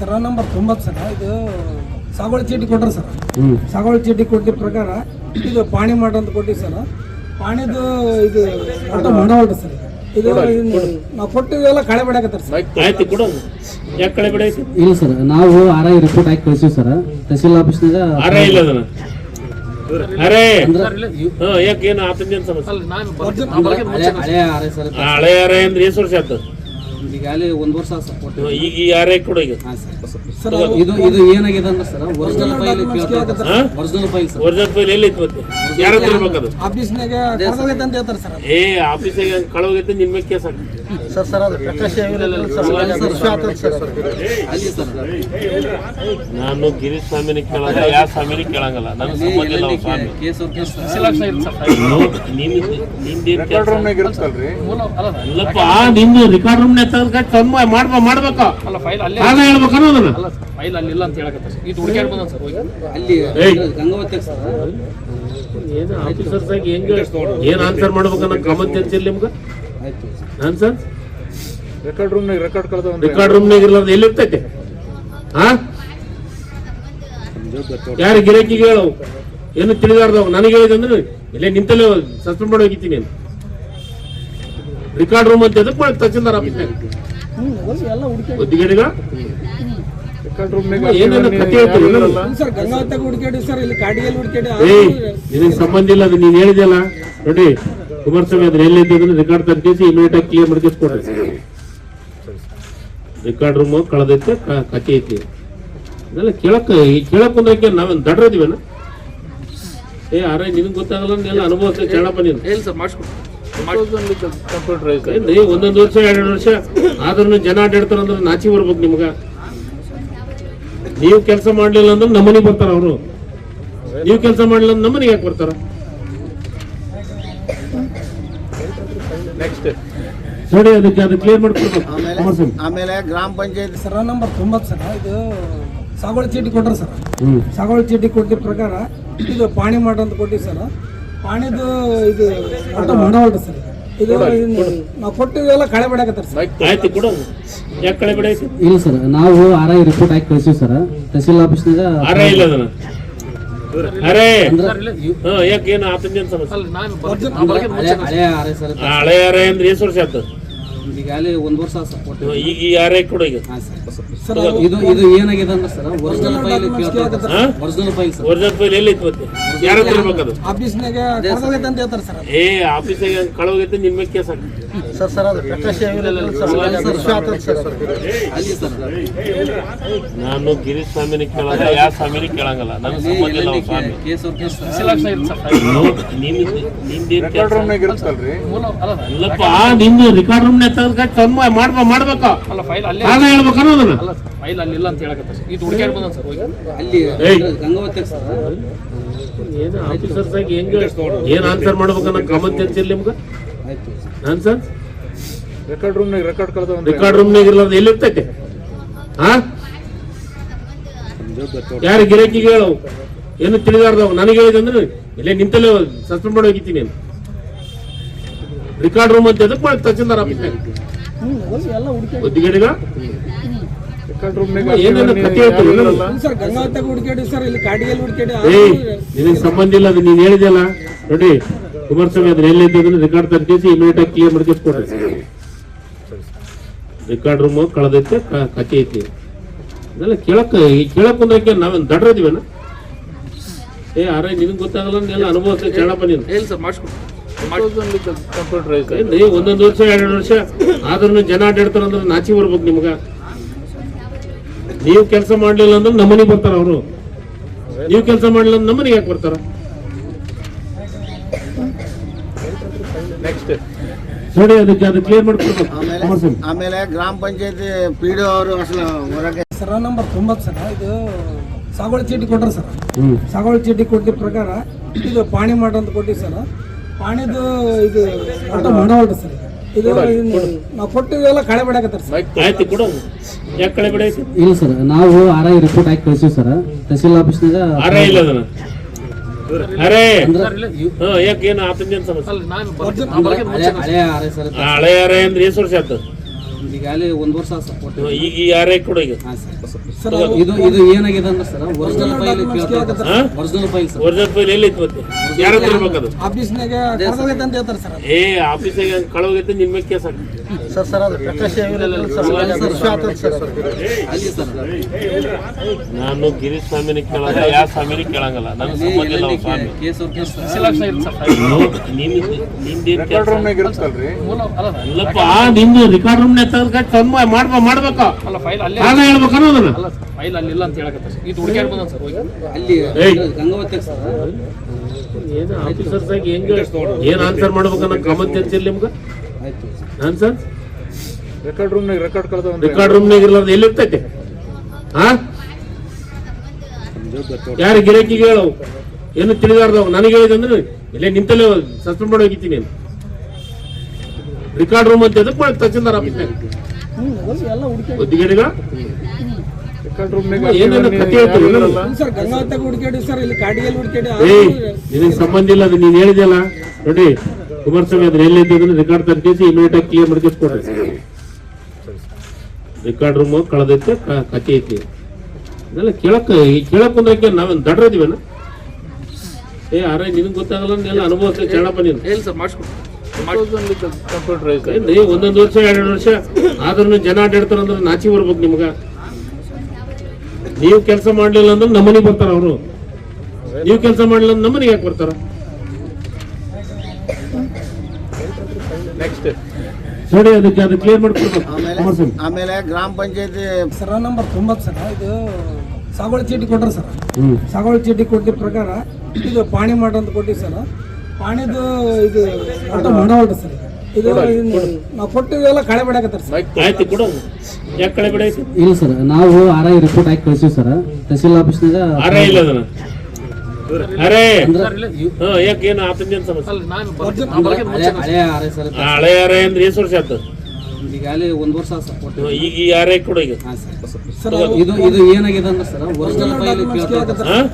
ಸರ number ತೊಂಬತ್ತು ಸರ. ಇದು ಸಾಗುವಳಿ ಚೀಟಿ ಕೊಟ್ಟರು ಸರ್. ಸಾಗುವಳಿ ಚೀಟಿ ಕೊಟ್ಟಿದ್ದ ಪ್ರಕಾರ ಇದು ಪಾಣಿ ಮಾಡ ಅಂತ ಕೊಟ್ಟಿವಿ ಸರ್. ಪಾಣಿದು ಇದು ಆಟೋ ಮಾಡವಲ್ರಿ ಸರ್. ಇದು ನಾವು ಕೊಟ್ಟಿದ್ದೆಲ್ಲ ಕಳೆ ಬಿಡಾಕತ್ತಾರ ಸರ್. ಇಲ್ಲ ಸರ್ ನಾವು ಆರ್ ಐ ರಿಪೋರ್ಟ್ ಹಾಕಿ ಕಳ್ಸಿವಿ ಸರ್. ತಹಸೀಲ್ ಆಫೀಸ್ನಾಗ ಅರೆ ಇಲ್ಲ ಅದನ್ನ. ಅರೆ ಅಂದ್ರೆ ಹಾ ಯಾಕೆ ಏನು ಆತಂದೇನು ಸಮಸ್ಯೆ? ಆರ್ ಐ ಹಳೆ ಅರೆ ಅಂದ್ರೆ ಎಷ್ಟು ವರ್ಷ ಆಯ್ತು ಈಗಾಗಲೇ ಒಂದು ವರ್ಷ ಸಪೋರ್ಟ್ ಈಗ ಯಾರೇ ಕೊಡು ಈಗ ಸರ್ ಸರ್ ಇದು ಇದು ಏನಾಗಿದೆ ಅಂದ್ರೆ sir original file? Original file sir original file ಎಲ್ಲಿ ಐತಿ ಮತ್ತೆ ಯಾರ ಹತ್ರ ಇರ್ಬೇಕದು ಆಫೀಸ್ನಾಗ ಕಳ್ದೋಗೈತೆ ಅಂತ ಹೇಳ್ತಾರೆ ಸರ್ ಏ ಆಫೀಸ್ನಾಗ ಕಳೋಗೈತೆ ನಿಮ್ಮ ಮೇಲೆ ಕೇಸ್ ಸರ್ ಸರ್ ಅದು ಪ್ರಕಾಶ್ ಅಲ್ಲಿ ಸರ್ ನಾನು ಗಿರೀಶ್ ಸ್ವಾಮಿನ ಕೇಳಲ್ಲ ಯಾವ ಸ್ವಾಮಿನ ಕೇಳಂಗಲ್ಲ ನನ್ನ ಸಂಬಂಧ ಇಲ್ಲ ಸ್ವಾಮಿ ಕೇಸ್ ಅವ್ರ ರೆಕಾರ್ಡ್ ರೂಮ್ ನಿಂದೇನ್ ಇರುತ್ತಲ್ರಿ ಅಲ್ಲಪ್ಪ ನಿಂದು ರೆಕಾರ್ಡ್ ರೂಮ್ ತೆಗೆದು ಅಲ್ಲ ಮಾಡ್ಬ ಮಾಡ್ಬೇಕ ಕಾರಣ ಹೇಳ್ಬೇಕು ಅನ್ನೋದನ್ನ. ಫೈಲ್ ಅಲ್ಲಿ ಇಲ್ಲ ಅಂತ ಹೇಳಕತ್ತ ಇದು ಹುಡುಕ್ಯಾಡ್ ಬಂದ ಸರ್ ಹೋಗಿ. ಅಲ್ಲಿ. ಗಂಗಾವತಿ ಸರ್ ಏನು ಆಫೀಸರ್ಸ್ ಆಗಿ ಹೆಂಗ ಏನ್ ಆನ್ಸರ್ ಮಾಡ್ಬೇಕು ಅನ್ನೋ ಸೆನ್ಸ್ ಇಲ್ಲ ನಿಮ್ಗೆ? ಆಯ್ತು. ಆನ್ಸರ್ ರೆಕಾರ್ಡ್ ರೂಮ್ ರೆಕಾರ್ಡ್ ಕಳ್ದ ರೆಕಾರ್ಡ್ ರೂಮ್ನಾಗ ಇರ್ಲಾರ್ದು ಎಲ್ಲಿ ಇರ್ತೈತಿ? ಹಾ ಯಾರು ಗಿರಾಕಿಗೆ ಹೇಳು ಏನು ತಿಳಿದಾರ್ದವ್? ನನಗೆ ಹೇಳಿದಂದ್ರೆ ಇಲ್ಲೇ ನಿಂತಲ್ಲೇ ಸಸ್ಪೆಂಡ್ ಮಾಡಿ ಹೋಗಿತ್ತೀನಿ ನಾನು ರೆಕಾರ್ಡ್ ರೂಮ್ ಅಂತ ಎದಕ್ಕೆ ಮಾಡಿ ತಹಸೀಲ್ದಾರ್ ಆಫೀಸ್ನಾಗ ಒದ್ದಿಗೆಡಿಗ ನಿನಗೆ ಸಂಬಂಧ ಇಲ್ಲ ಅದು ನೀನ್ ಹೇಳಿದೆಯಲ್ಲ. ನೋಡಿ ಕುಮಾರಸ್ವಾಮಿ ಅದ್ರ ಎಲ್ಲಿದ್ದೆ ರೆಕಾರ್ಡ್ ತರ್ಕೇಸಿ ಇಮಿಡಿಯೇಟ್ ಆಗಿ ಕ್ಲಿಯರ್ ಮಾಡ್ಕೊಡ್ರಿ ರೆಕಾರ್ಡ್ ರೂಮ್ ಕಳೆದೈತೆ ಕತೆ ಕಥೆ ಐತಿ. ಇದೆಲ್ಲ ಕೇಳಕ್ ಈ ಕೇಳಕ್ ಬಂದಕ್ಕೆ ನಾವೇನ್ ದಡ್ರದಿವೇನ ಏ ಆರೇ ನಿನಗೆ ಗೊತ್ತಾಗಲ್ಲ ಎಲ್ಲ ಅನುಭವ ಕೇಳಪ್ಪ ನೀನು. ಹೇಳಿ ಸರ್ ಮಾಡಿಸ್ಕೊಡಿ. ಕಂಪ್ಯೂಟರೈಸ್ ಒಂದೊಂದು ವರ್ಷ ಎರಡು ವರ್ಷ? ಆದ್ರೂ ಜನ ಅಡ್ಡಾಡ್ತಾರ ಅಂದ್ರೆ ನಾಚಿ ಬರ್ಬೇಕು ನಿಮ್ಗ. ನೀವು ಕೆಲಸ ಮಾಡ್ಲಿಲ್ಲ ಅಂದ್ರೆ ನಮ್ಮನಿಗೆ ಬರ್ತಾರ ಅವರು. ನೀವು ಕೆಲಸ ಮಾಡ್ಲಿಲ್ಲ ಅಂದ್ರೆ ನಮ್ಮನಿಗೆ ಯಾಕೆ ಬರ್ತಾರ? ನೆಕ್ಸ್ಟ್ ನೋಡಿ ಅದಕ್ಕೆ ಅದು ಕ್ಲಿಯರ್ ಮಾಡ್ಕೊಡ್ಬೇಕು. ಆಮೇಲೆ ಗ್ರಾಮ ಪಂಚಾಯತ್ ಸರ ನಂಬರ್ ತೊಂಬತ್ತು ಸರ್. ಇದು ಸಾಗುವಳಿ ಚೀಟಿ ಕೊಟ್ರ ಸರ್. ಸಾಗುವಳಿ ಚೀಟಿ ಕೊಟ್ಟಿದ್ದ ಪ್ರಕಾರ ಇದು ಪಾಣಿ ಮಾಡ ಅಂತ ಕೊಟ್ಟಿವಿ ಸರ್. ಪಾಣಿದು ಇದು ಒಟ್ಟ ಮಾಡವಲ್ರಿ ಸರ್. ಇದು ನಾವು ಕೊಟ್ಟಿದ್ದೆಲ್ಲ ಕಳೆ ಬಿಡಕತ್ತಾರ ಸರ್. ಆಯ್ತು ಕೊಡು. ಯಾಕೆ ಕಳೆ ಬಿಡ ಇಲ್ಲ ಸರ್ ನಾವು ಆರ್ ಐ ರಿಪೋರ್ಟ್ ಹಾಕಿ ಕಳ್ಸಿವಿ ಸರ್. ತಹಸೀಲ್ ಆಫೀಸ್ನಾಗ ಅರೆ ಇಲ್ಲ ಅದನ್ನ. ಅರೆ ಯಾಕೆ ಏನು ಆತಂದೇನು ಸಮಸ್ಯೆ? ಅಲ್ಲಿ ನಾನು ಹಳೆ ಆರ್ ಅರೆ ಅಂದ್ರೆ ಎಷ್ಟು ವರ್ಷ ಆಯ್ತು? ಈಗಾಗಲೇ ಒಂದು ವರ್ಷ ಸಪೋರ್ಟ್ ಈಗ ಯಾರೇ ಕೊಡು ಈಗ ಸರ್ ಇದು ಇದು ಏನಾಗಿದೆ ಅಂದ್ರೆ ಸರ್ ಒರಿಜಿನಲ್ ಫೈಲ್ ಕೇಳ್ತಾರೆ original file sir original file ಎಲ್ಲಿ ಮತ್ತೆ ಯಾರ ಅದು ಆಫೀಸ್ನಾಗ ಅಂತ ಹೇಳ್ತಾರೆ ಸರ್ ಏ ಆಫೀಸಿಗೆ ಕಳೋಗೈತೆ ನಿಮ್ಮ ಮೇಲೆ ಕೇಸ್ ಹಾಕಿ ಸರ್ ಸರ್ ಅದು ಪ್ರಕಾಶ್ ನಾನು ಗಿರೀಶ್ ಸ್ವಾಮಿನ ಕೇಳಲ್ಲ ಯಾವ ಸ್ವಾಮಿನ ಕೇಳಂಗಲ್ಲ ನಾನು ಸಂಬಂಧ ಇಲ್ಲ ಅವ್ರ ಸ್ವಾಮಿ ಕೇಸ್ ನಿಂದೇನ್ ರೆಕಾರ್ಡ್? ರೂಮ್ ಇರುತ್ತಲ್ರಿ ಅಲ್ಲಪ್ಪ ನಿಂದು ರೆಕಾರ್ಡ್ ರೂಮ್ ಮಾಡ್ಬ ಮಾಡ್ಬೇಕ. ಅಲ್ಲ ಫೈಲ್ ಅಲ್ಲೇ ಕಾರಣ ಹೇಳ್ಬೇಕು ಅನ್ನೋದನ್ನ. ಅಲ್ಲ ಫೈಲ್ ಅಲ್ಲಿ ಇಲ್ಲ ಅಂತ ಹೇಳಕತ್ತ ಇದು ಹುಡುಕ್ಯಾಡ್ ಬಂದ ಸರ್ ಅಲ್ಲಿ ಏಯ್. ಗಂಗಾವತಿ ಸರ್. ಏನು ಆಫೀಸರ್ಸ್ ಆಗಿ ಹೆಂಗ ಏನ್ ಆನ್ಸರ್ ಮಾಡ್ಬೇಕನ್ನ ಕಾಮನ್ ಸೆನ್ಸ್ ಇಲ್ಲ ನಿಮ್ಗೆ? ಆಯ್ತು. ಆನ್ಸರ್ ರೆಕಾರ್ಡ್ ರೂಮ್ ರೆಕಾರ್ಡ್ ಕಳ್ದ ರೆಕಾರ್ಡ್ ರೂಮ್ನಾಗ ಇರ್ಲಾರ್ದು ಎಲ್ಲಿ ಇರ್ತೈತೆ? ಹಾ? ಯಾರು ಗಿರಾಕಿಗೆ ಹೇಳು ಏನು ತಿಳಿದಾರ್ದವ? ನನಗೆ ಹೇಳಿದಂದ್ರೆ ಇಲ್ಲೇ ನಿಂತಲ್ಲೇ ಸಸ್ಪೆಂಡ್ ಮಾಡಿ ಹೋಗಿತ್ತೀನಿ ನಾನು. ರೆಕಾರ್ಡ್ ರೂಮ್ ಅಂತ ಎದಕ್ ಮಾಡಿ ತಹಸೀಲ್ದಾರ್ ಆಫೀಸ್ನಾಗ ಸಂಬಂಧ ಇಲ್ಲ ಅದು ನೀನ್ ಹೇಳಿದೆಯಲ್ಲ? ನೋಡಿ ಕುಮಾರಸ್ವಾಮಿ ಅದ್ರ ಎಲ್ಲಿ ಅಂದ್ರೆ ರೆಕಾರ್ಡ್ ತರ್ಕೇಸಿ ಇಮಿಡಿಯೇಟ್ ಆಗಿ ಕ್ಲಿಯರ್ ಮಾಡ್ಕೊಡ್ರಿ ರೆಕಾರ್ಡ್ ರೂಮ್ ಕಳೆದೈತೆ ಕತೆ ಕಥೆ ಐತಿ. ಇದೆಲ್ಲ ಕೇಳಕ್ ಈ ಕೇಳಕ್ ಬಂದಕ್ಕೆ ನಾವೇನ್ ದಡ್ರದಿವೇನ? ಏ ಆರೈ ನಿನಗೆ ಗೊತ್ತಾಗಲ್ಲ ಎಲ್ಲ ಅನುಭವ ಕೇಳಪ್ಪ ನೀನು. ಹೇಳಿ ಸರ್ ಮಾಡಿಸ್ಕೊಡಿ. ಕಂಪ್ಯೂಟರೈಸ್ ಏನ್ರಿ ಒಂದೊಂದು ವರ್ಷ ಎರಡು ವರ್ಷ ಆದ್ರೂ ಜನ ಆಡಾಡ್ತಾರ ಅಂದ್ರೆ ನಾಚಿ ಬರ್ಬೇಕು ನಿಮ್ಗ. ನೀವು ಕೆಲಸ ಮಾಡ್ಲಿಲ್ಲ ಅಂದ್ರೆ ನಮ್ಮನಿಗೆ ಬರ್ತಾರ ಅವರು. ನೀವು ಕೆಲಸ ಮಾಡ್ಲಿಲ್ಲ ಅಂದ್ರೆ ನಮ್ಮನಿಗೆ ಯಾಕೆ ಬರ್ತಾರ? ನೆಕ್ಸ್ಟ್ ನೋಡಿ ಅದಕ್ಕೆ ಅದು ಕ್ಲಿಯರ್ ಮಾಡ್ಕೊಡ್ಬೇಕು. ಆಮೇಲೆ ಆಮೇಲೆ ಗ್ರಾಮ ಪಂಚಾಯತಿ ಪಿ ಡಿ ಅವರು ಅಸಲು ಹೊರಗೆ ಸರ ನಂಬರ್ ತೊಂಬತ್ತು ಸರ್. ಇದು ಸಾಗುವಳಿ ಚೀಟಿ ಕೊಟ್ರ ಸರ್. ಸಾಗುವಳಿ ಚೀಟಿ ಕೊಟ್ಟಿದ್ದ ಪ್ರಕಾರ ಇದು ಪಾಣಿ ಮಾಡ ಅಂತ ಕೊಟ್ಟಿವಿ ಸರ್. ಪಾಣಿದು ಇದು ಒಟ್ಟ ಮಾಡವಲ್ರಿ ಸರ್ ಇದು. ನಾವು ಕೊಟ್ಟಿದ್ದೆಲ್ಲ ಕಳೆ ಬಿಡಕತ್ತಾರ ಸರ್ ಆಯ್ತು ಕೊಡು. ಯಾಕೆ ಕಳೆ ಬಿಡ ಇಲ್ಲ ಸರ್ ನಾವು ಆರ್ ಐ ರಿಪೋರ್ಟ್ ಹಾಕಿ ಕಳ್ಸಿವಿ ಸರ್. ತಹಸೀಲ್ ಆಫೀಸ್ನಾಗ ಅರೆ ಇಲ್ಲ ಅದನ್ನ. ಅರೆ ಯಾಕೆ ಏನು ಆತಂದೇನು ಸಮಸ್ಯೆ? ಅಲ್ಲಿ ನಾನು ಹಳೆ ಆರ್ ಐ ಅರೆ ಅಂದ್ರೆ ಎಷ್ಟು ವರ್ಷ ಆಯ್ತು? ಈಗಾಗಲೇ ಒಂದ್ ವರ್ಷ ಸಪೋರ್ಟ್ ಈಗ ಈ ಆರ್ ಐ ಕೊಡು ಈಗ. ಹಾ ಸರ್. ಸರ್ ಇದು ಇದು ಏನಾಗಿದೆ ಅಂದ್ರೆ ಸರ್ ಒರಿಜಿನಲ್ ಫೈಲ್ ಕೇಳ್ತಾರೆ ಹಾ? Original file sir. Original file ಎಲ್ಲೈತಿ ಮತ್ತೆ? ಯಾರ ಆಫೀಸ್ನಾಗ ಕಳ್ದೋಗೈತೆ ಅಂತ ಹೇಳ್ತಾರೆ ಸರ್ ಏ ಆಫೀಸಿಗೆ ಕಳೋಗೈತೆ ನಿನ್ ಮೇಲೆ ಕೇಸ್ ಹಾಕಿ ಸರ್ ಸರ್ ಅದು ಪ್ರಕಾಶ್ ನಾನು ಗಿರೀಶ್ ಸ್ವಾಮಿನ ಕೇಳಲ್ಲ ಯಾವ ಸ್ವಾಮಿನ ಕೇಳಂಗಲ್ಲ. ನನ್ನ ಸಂಬಂಧ ಇಲ್ಲ ಅವ್ರ ಸ್ವಾಮಿ ಸರ್? ಫೈಲ್. ನಿಂದು ನಿಂದೇನ್ ರೆಕಾರ್ಡ್ ರೂಮ್ ತಂದ್ ಮಾಡ್ಬ ಮಾಡ್ಬೇಕ. ಅಲ್ಲ ಫೈಲ್ ಅಲ್ಲೇ ಕಾರಣ ಹೇಳ್ಬೇಕು ಅನ್ನೋದನ್ನ ಫೈಲ್ ಅಲ್ಲಿ ಇಲ್ಲ ಅಂತ ಹೇಳಕತ್ತ ಸರ್ ಇದು ಹುಡುಗಿ ಬಂದ ಸರ್? ಹೋಗಿ. ಅಲ್ಲಿ. ಗಂಗಾವತಿ ಸರ್. ಏನು ಆಫೀಸರ್ಸ್ ಆಗಿ ಹೆಂಗ್ ಏನ್ ಆನ್ಸರ್ ಮಾಡ್ಬೇಕನ್ನ ಕಾಮನ್ ಇಲ್ಲ ನಿಮ್ಗೆ? ಆಯ್ತು ಆನ್ಸರ್ ರೆಕಾರ್ಡ್ ರೂಮ್ನಾಗ ರೆಕಾರ್ಡ್ ಕಳ್ದವನ್ರಿ ರೆಕಾರ್ಡ್ ರೂಮ್ನಾಗ ಇರ್ಲಾರ್ದು ಎಲ್ಲಿರ್ತೈತೆ ಹಾ? ಯಾರು ಗಿರಾಕಿಗೆ ಹೇಳವು? ಏನು ತಿಳಿದಾರ್ದವ್? ನನಗೆ ಹೇಳಿದಂದ್ರೆ ಇಲ್ಲೇ ನಿಂತಲ್ಲೇ ಸಸ್ಪೆಂಡ್ ಮಾಡಿ ಹೋಗಿತ್ತೀನಿ ನಾನು. ರೆಕಾರ್ಡ್ ರೂಮ್ ಅಂತ ಎದಕ್ಕೆ ಮಾಡಿ ತಹಸೀಲ್ದಾರ್ ಆಫೀಸ್ನಾಗ? ಎಲ್ಲ ನಿನಗೆ ಸಂಬಂಧ ಇಲ್ಲ ಅದು ನೀನ್ ಹೇಳಿದೆಯಲ್ಲ. ನೋಡಿ ಕುಮಾರಸ್ವಾಮಿ ಅದ್ರ ಎಲ್ಲಿದ್ದೆ ರೆಕಾರ್ಡ್ ತರ್ಕೇಸಿ ಇಮಿಡಿಯೇಟ್ ಆಗಿ ಕ್ಲಿಯರ್ ಮಾಡ್ಕೊಡ್ರಿ ರೆಕಾರ್ಡ್ ರೂಮ್ ಕಳೆದೈತೆ ಕತೆ ಐತಿ. ಇದೆಲ್ಲ ಕೇಳಕ್ ಈ ಕೇಳಕ್ ಬಂದ್ರೆ ನಾವೇನ್ ದಡ್ರದಿವೇನ? ಏ ಅರೆ ನಿನಗೆ ಗೊತ್ತಾಗಲ್ಲ ಎಲ್ಲ ಅನುಭವಿಸ ಕೇಳಪ್ಪ ನೀನು. ಹೇಳಿ ಸರ್ ಒಂದೊಂದು ವರ್ಷ ಎರಡೆರಡು ವರ್ಷ ಆದ್ರೂ ಜನ ಅಡ್ಡಾಡ್ತಾರ ಅಂದ್ರೆ ನಾಚಿ ಬರ್ಬೇಕು ನಿಮ್ಗ. ನೀವು ಕೆಲಸ ಮಾಡಲಿಲ್ಲ ಅಂದ್ರೆ ನಮ್ಮನಿಗೆ ಬರ್ತಾರ ಅವರು. ನೀವು ಕೆಲಸ ಮಾಡಲಿಲ್ಲ ಅಂದ್ರೆ ನಮ್ಮನಿಗೆ ಯಾಕೆ ಬರ್ತಾರ? ನೆಕ್ಸ್ಟ್ ನೋಡಿ ಅದಕ್ಕೆ ಅದು ಕ್ಲಿಯರ್ ಮಾಡ್ಕೊಡ್ಬೇಕು. ಆಮೇಲೆ ಆಮೇಲೆ ಗ್ರಾಮ ಪಂಚಾಯತಿ ಸರ ನಂಬರ್ ತೊಂಬತ್ತು ಸರ್. ಇದು ಸಾಗುವಳಿ ಚೀಟಿ ಕೊಟ್ರ ಸರ್. ಸಾಗೋಳ ಸಾಗುವಳಿ ಚೀಟಿ ಕೊಟ್ಟಿದ ಪ್ರಕಾರ ಇದು ಪಾಣಿ ಮಾಡ ಅಂತ ಕೊಟ್ಟಿವಿ ಸರ್. ಪಾಣಿದು ಇದು ಮಾಡವಲ್ರಿ ಸರ್. ಇದು ನಾವು ಕೊಟ್ಟಿದ್ದೆಲ್ಲ ಕಳೆ ಬಿಡಕತ್ತಾರ ಸರ್. ಆಯ್ತು ಕೊಡು ಯಾಕೆ ಕಳೆ ಬಿಡ ಇಲ್ಲ ಸರ್ ನಾವು ಆರ್ ಐ ರಿಪೋರ್ಟ್ ಹಾಕಿ ಕಳಿಸಿವಿ ಸರ್. ತಹಸೀಲ್ ಆಫೀಸ್ನಾಗ ಇಲ್ಲ ಅದನ್ನ? ಅರೆ ಹಾ ಯಾಕೆ ಏನು ಆತಂದೇನು ಸಮಸ್ಯೆ? ಆರ್ ಹಳೆ ಅರೆ ಅಂದ್ರೆ ಎಷ್ಟು ವರ್ಷ ಆಯ್ತು ಈಗಾಗಲೇ ಒಂದ್ ವರ್ಷ ಸಪೋರ್ಟ್ ಕೊಟ್ಟು ಈಗ ಯಾರೇ ಕೂಡ ಈಗ. ಸರ್. ಇದು ಇದು ಏನಾಗಿದೆ ಅಂದ್ರೆ sir original file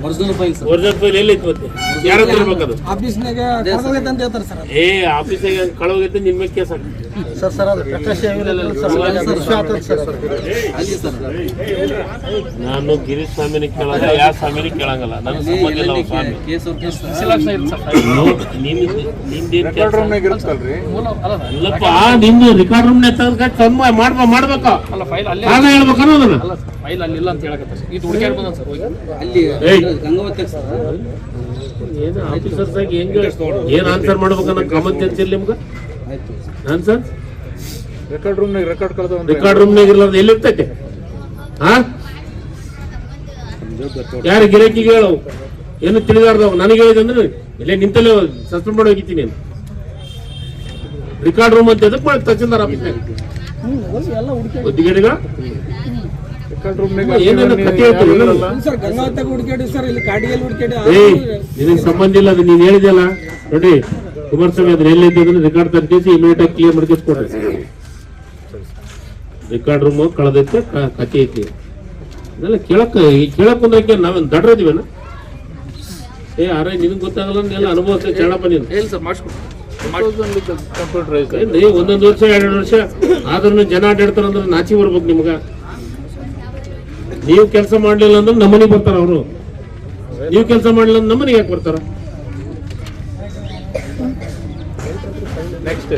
original file sir. Original file ಎಲ್ಲೈತಿ ಮತ್ತೆ? ಯಾರ ಹತ್ರ ಇರ್ಬೇಕದು? ಆಫೀಸ್ನಾಗ ಕಳ್ದೋಗೈತೆ ಅಂತ ಹೇಳ್ತಾರೆ ಸರ್ ಏ ಆಫೀಸ್ನಾಗ ಕಳೋಗೈತೆ ನಿಮ್ಮ ಮೇಲೆ ಕೇಸ್ ಹಾಕಿ ಸರ್ ಸರ್ ಅದು ಅಲ್ಲಿ ಸರ್. ನಾನು ಗಿರೀಶ್ ಸ್ವಾಮಿನ ಕೇಳಲ್ಲ ಯಾರ ಸ್ವಾಮಿನ ಕೇಳಂಗಲ್ಲ. ನನ್ನ ಸಂಬಂಧ ಇಲ್ಲ ಸ್ವಾಮಿ. ಕೇಸ್ ಅವ್ರ ಕೇಸ್ ನಿಮ್ದು ಸರ್ ಫೈಲ್. ನಿಂದು ನಿಂದೇನ್ ರೆಕಾರ್ಡ್ ರೂಮ್ ರೂಮ್ನಾಗ ತೆಗೆದು ತಂದ್ ಮಾಡ್ಬ ಮಾಡ್ಬೇಕ. ಅಲ್ಲ ಫೈಲ್ ಅಲ್ಲೇ ಕಾರಣ ಹೇಳ್ಬೇಕು ಅನ್ನೋದನ್ನ ಅಲ್ಲ ಫೈಲ್ ಅಲ್ಲಿ ಇಲ್ಲ ಅಂತ ಹೇಳಕತ್ತ ಸರ್ ಇದು ಹುಡುಕ್ಯಾಡ್ ಬಂದ ಸರ್ ಹೋಗಿ. ಅಲ್ಲಿ. ಗಂಗಾವತಿ ಸರ್ ಏನು ಆಫೀಸರ್ಸ್ ಆಗಿ ಹೆಂಗ್ ಏನ್ ಆನ್ಸರ್ ಮಾಡ್ಬೇಕನ್ನ ಕಾಮನ್ ಸೆನ್ಸ್ ಇಲ್ಲ ನಿಮ್ಗೆ? ಆನ್ಸರ್ ರೆಕಾರ್ಡ್ ರೂಮ್ನಾಗ ರೆಕಾರ್ಡ್ ಕಳ್ದವನ್ರಿ ರಿಕಾರ್ಡ್ ರೂಮ್ನಾಗ ಇರ್ಲಾರ್ದು ಎಲ್ಲಿರ್ತೈತೆ? ಹಾ? ಯಾರು ಗಿರಾಕಿಗೆ ಹೇಳು ಏನು ತಿಳಿದಾರ್ದವ್? ನನಗೆ ಹೇಳಿದ್ರೆ ಇಲ್ಲೇ ನಿಂತಲ್ಲೇ ಸಸ್ಪೆಂಡ್ ಮಾಡಿ ಹೋಗಿದ್ದೀನಿ. ನಾನು ರಿಕಾರ್ಡ್ ರೂಮ್ ಅಂತ ಎದಕ್ಕೆ ಮಾಡಿ ತಹಸೀಲ್ದಾರ್ ಆಫೀಸ್ನಾಗ ಒದ್ದಿಗೆಡಿಗ ನಿನಗೆ ಸಂಬಂಧ ಇಲ್ಲ ಅದು ನೀನ್ ಹೇಳಿದೆಯಲ್ಲ. ನೋಡಿ ಕುಮಾರಸ್ವಾಮಿ ಅದ್ರ ಎಲ್ಲ ಅದನ್ನ ರೆಕಾರ್ಡ್ ತರ್ಕಿಸಿ ಇಮಿಡಿಯೇಟ್ ಆಗಿ ಕ್ಲಿಯರ್ ಮಾಡ್ಕೊಡ್ರಿ ರೆಕಾರ್ಡ್ ರೂಮ್ ಕಳೆದೈತೆ ಕತೆ ಕಥೆ ಐತಿ. ಇದೆಲ್ಲ ಕೇಳಕ್ ಈ ಕೇಳಕ್ ಒಂದಕ್ಕೆ ನಾವೇನ್ ದಡ್ರದಿವೇನ ಏ ಅರೆ ನಿನಗೆ ಗೊತ್ತಾಗಲ್ಲ ಎಲ್ಲ ಅನುಭವಿಸ ಕೇಳಪ್ಪ ನೀನು. ಹೇಳಿ ಸರ್ ಮಾಡಿಸ್ಕೊಡ್ತೀನಿ. ಕಂಪ್ಯೂಟರೈಸ್ ನೀವು ಒಂದೊಂದು ವರ್ಷ ಎರಡು ವರ್ಷ ಆದ್ರೂ ಜನ ಅಡ್ಡಾಡ್ತಾರ ಅಂದ್ರೆ ನಾಚಿ ಬರ್ಬೇಕು ನಿಮ್ಗ. ನೀವು ಕೆಲಸ ಮಾಡ್ಲಿಲ್ಲ ಅಂದ್ರೆ ನಮ್ಮನಿಗೆ ಬರ್ತಾರ ಅವರು. ನೀವು ಕೆಲಸ ಮಾಡ್ಲಿಲ್ಲ ಅಂದ್ರೆ ನಮ್ಮನಿಗೆ ಯಾಕೆ ಬರ್ತಾರ? ನೆಕ್ಸ್ಟ್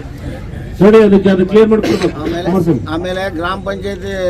ನೋಡಿ ಅದಕ್ಕೆ ಅದು ಕ್ಲಿಯರ್ ಮಾಡ್ಕೊಡ್ಬೇಕು. ಆಮೇಲೆ ಆಮೇಲೆ ಗ್ರಾಮ ಪಂಚಾಯತಿ